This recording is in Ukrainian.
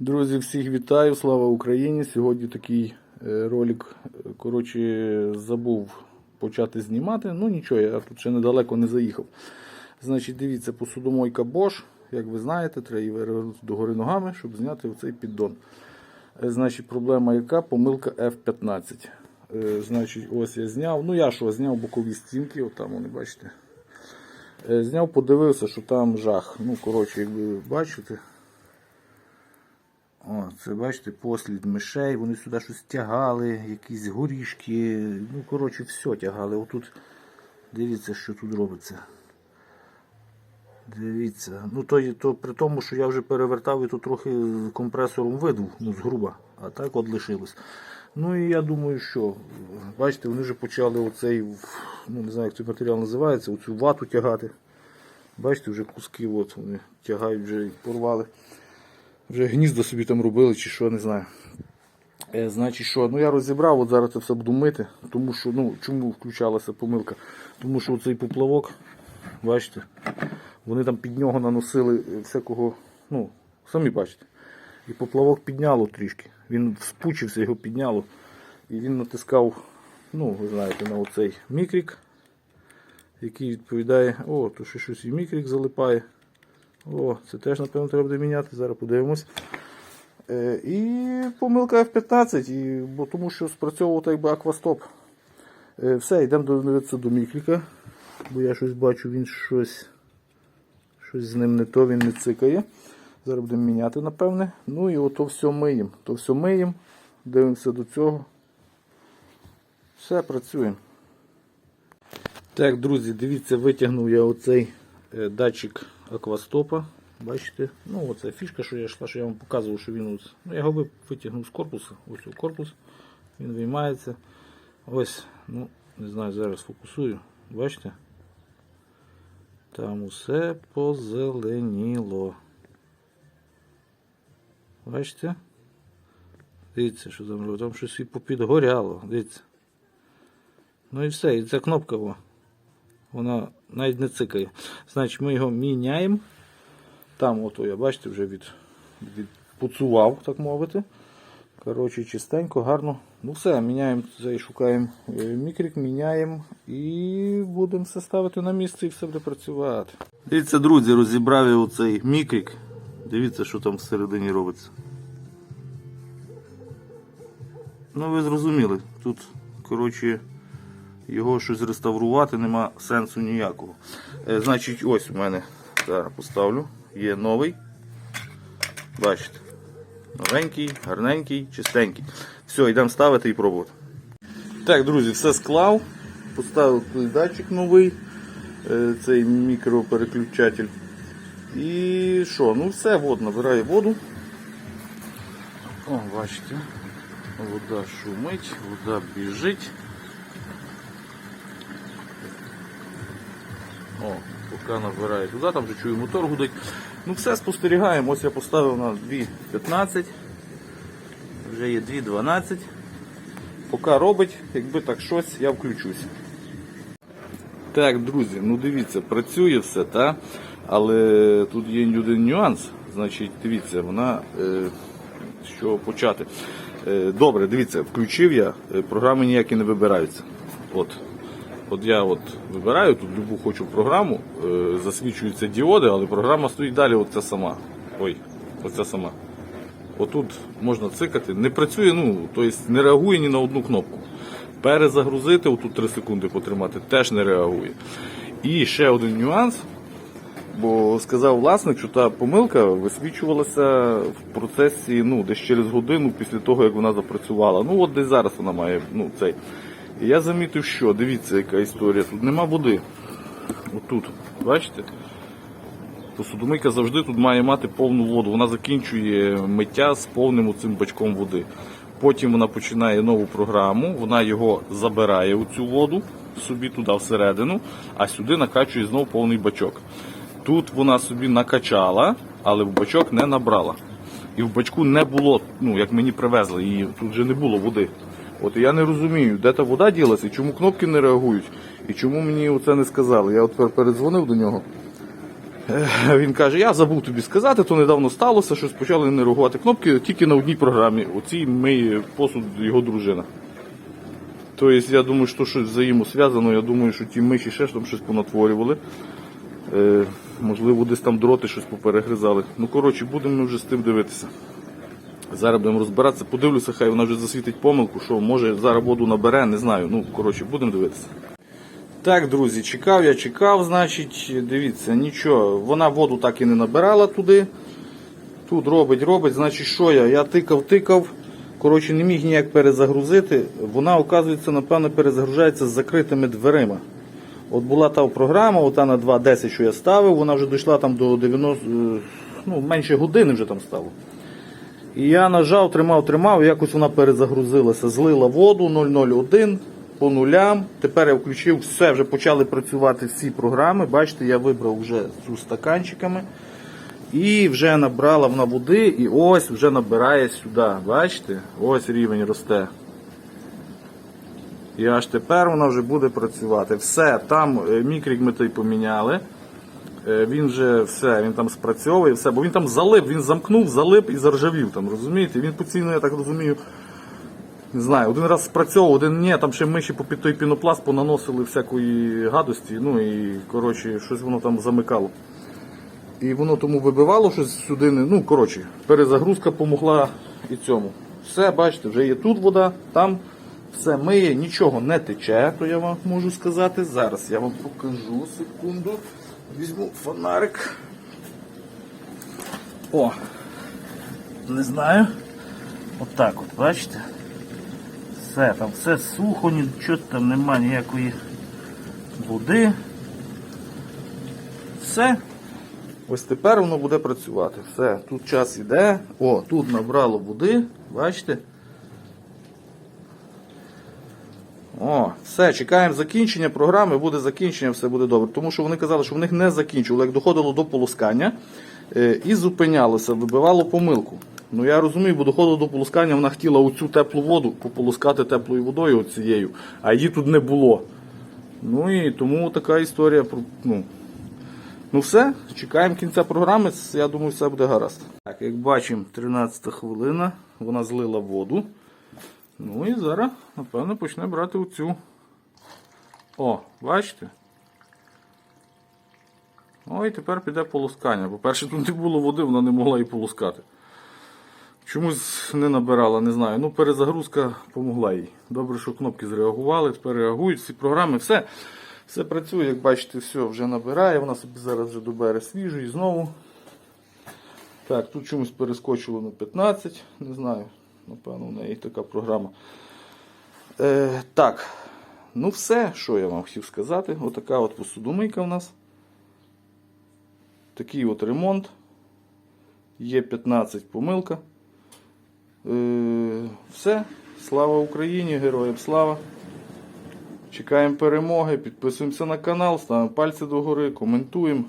Друзі, всіх вітаю, слава Україні! Сьогодні такий е, ролик, е, коротше, забув почати знімати. Ну нічого, я тут ще недалеко не заїхав. Значить, дивіться, посудомойка Bosch, як ви знаєте, треба її перевернути догори ногами, щоб зняти оцей піддон. Е, Значить, проблема яка? Помилка F15. Е, Значить, ось я зняв. Ну я що, зняв бокові стінки, отам вони бачите. Зняв, подивився, що там жах. Ну, коротше, як ви бачите. О, це бачите, послід мишей, вони сюди щось тягали, якісь горішки. Ну, коротше, все тягали. Отут дивіться, що тут робиться. Дивіться. Ну, то, то при тому, що я вже перевертав і то трохи компресором видув, ну, згруба, а так от лишилось. Ну і я думаю, що, бачите, вони вже почали оцей, ну не знаю, як цей матеріал називається, оцю вату тягати. Бачите, вже куски от вони тягають, вже порвали. Вже гніздо собі там робили чи що, не знаю. Е, значить, що, ну я розібрав, от зараз це все буду мити, тому що, ну, чому включалася помилка? Тому що цей поплавок, бачите, вони там під нього наносили всякого, ну, самі бачите. І поплавок підняло трішки. Він вспучився, його підняло. І він натискав, ну, ви знаєте, на оцей мікрік, який відповідає, о, то ще щось і мікрік залипає. О, це теж, напевно, треба буде міняти. Зараз подивимось. Е, і помилка F15, і, бо тому що спрацьовував так аквастоп. Е, все, йдемо до, до мікріка. Бо я щось бачу, він щось, щось з ним не то, він не цикає. Зараз будемо міняти, напевне. Ну і ото все миємо. То все миємо, дивимося до цього. Все, працюємо. Так, друзі, дивіться, витягнув я оцей е, датчик аквастопа. Бачите? Ну, оце фішка, що я йшла, що я вам показував, що він ось. Ну, я його витягнув з корпусу. Ось у корпус. Він виймається. Ось, ну, не знаю, зараз фокусую. Бачите? Там усе позеленіло. Бачите? Дивіться, що там. Там щось і попідгоряло. Дивіться. Ну і все, і ця кнопка. О, вона навіть не цикає. Значить, ми його міняємо. Там, ото я бачите, вже від, відпуцував, так мовити. Коротше, чистенько, гарно. Ну все, міняємо цей, шукаємо е, мікрик, міняємо і будемо все ставити на місце і все буде працювати. Дивіться, друзі, розібрав я оцей мікрик. Дивіться, що там всередині робиться. Ну, ви зрозуміли, тут, коротше, його щось реставрувати нема сенсу ніякого. Е, значить, ось у мене зараз поставлю. Є новий. Бачите. Новенький, гарненький, чистенький. Все, йдемо ставити і пробувати. Так, друзі, все склав. Поставив датчик новий, е, цей мікропереключатель. І що? Ну все, от, набирає воду. О, бачите. Вода шумить, вода біжить. О, поки набирає туди, там вже чую мотор гудить. Ну все, спостерігаємо. Ось я поставив на 2.15. Вже є 2.12. Поки робить, якби так щось, я включусь. Так, друзі, ну дивіться, працює все, та? але тут є один нюанс. Значить, дивіться, вона е, що почати. Е, добре, дивіться, включив я, е, програми ніякі не вибираються. От. От я от вибираю тут любу хочу програму, е, засвічуються діоди, але програма стоїть далі, оця сама. Ой, оця сама. Отут можна цикати. Не працює, ну, тобто не реагує ні на одну кнопку. Перезагрузити, отут 3 секунди потримати, теж не реагує. І ще один нюанс. Бо сказав власник, що та помилка висвічувалася в процесі ну, десь через годину після того, як вона запрацювала. Ну от десь зараз вона має ну, цей. Я замітив, що дивіться, яка історія. Тут нема води. Отут, бачите? Посудомийка завжди тут має мати повну воду. Вона закінчує миття з повним оцим бачком води. Потім вона починає нову програму, вона його забирає у цю воду собі туди всередину, а сюди накачує знову повний бачок. Тут вона собі накачала, але в бачок не набрала. І в бачку не було, ну як мені привезли, її тут вже не було води. От я не розумію, де та вода ділася, і чому кнопки не реагують, і чому мені оце не сказали. Я от передзвонив до нього. Е, Він каже, я забув тобі сказати, то недавно сталося, щось почали не реагувати кнопки тільки на одній програмі. Оцій миє посуд його дружина. Тобто, я думаю, що щось взаємосв'язано, я думаю, що ті миші ще там щось понатворювали. Е, можливо, десь там дроти щось поперегризали. Ну, коротше, будемо ми вже з тим дивитися. Зараз будемо розбиратися, подивлюся, хай вона вже засвітить помилку, що може зараз воду набере, не знаю. Ну, коротше, будемо дивитися. Так, друзі, чекав, я чекав, значить, дивіться, нічого, вона воду так і не набирала туди. Тут робить, робить, значить, що я? Я тикав, тикав. Коротше, не міг ніяк перезагрузити. Вона, оказується, напевно, перезагружається з закритими дверима. От була та програма, ота на 2.10, що я ставив, вона вже дійшла там до 90, е, ну, менше години вже там стало. І я нажав, тримав, тримав, якось вона перезагрузилася. Злила воду 001 по нулям. Тепер я включив все, вже почали працювати всі програми. Бачите, я вибрав вже з стаканчиками. І вже набрала вона води, і ось вже набирає сюди. Бачите? Ось рівень росте. І аж тепер вона вже буде працювати. Все, там е, мікрік ми той поміняли. Е, Він вже все, він там спрацьовує, все, бо він там залип, він замкнув, залип і заржавів там, розумієте? Він постійно, я так розумію, не знаю, один раз спрацьовував, один ні, там ще миші по під той пінопласт понаносили всякої гадості, ну і коротше, щось воно там замикало. І воно тому вибивало щось сюди. Ну, коротше, перезагрузка помогла і цьому. Все, бачите, вже є тут вода, там все миє, нічого не тече, то я вам можу сказати. Зараз я вам покажу секунду. Візьму фонарик. О! Не знаю. Отак от, бачите? Все, там все сухо, нічого там немає ніякої води. Все. Ось тепер воно буде працювати. Все, тут час іде. О, тут набрало води, бачите? О, все, чекаємо закінчення програми, буде закінчення, все буде добре. Тому що вони казали, що в них не закінчували, як доходило до полоскання е, і зупинялося, вибивало помилку. Ну я розумію, бо доходило до полоскання, вона хотіла оцю теплу воду пополоскати теплою водою цією, а її тут не було. Ну і тому така історія. Ну, Ну все, чекаємо кінця програми, я думаю, все буде гаразд. Так, як бачимо, 13 хвилина, вона злила воду. Ну і зараз, напевно, почне брати оцю. О, бачите? О, і тепер піде полоскання. По-перше, тут не було води, вона не могла і полоскати. Чомусь не набирала, не знаю. Ну, перезагрузка помогла їй. Добре, що кнопки зреагували, тепер реагують всі програми, все. Все працює, як бачите, все вже набирає, вона собі зараз вже добере свіжу і знову. Так, тут чомусь перескочило на 15, не знаю, напевно, в неї така програма. Е, так, ну все, що я вам хотів сказати. Отака от посудомийка в нас. Такий от ремонт. Є 15 помилка. Е, все. Слава Україні, героям слава! Чекаємо перемоги, підписуємося на канал, ставимо пальці догори, коментуємо.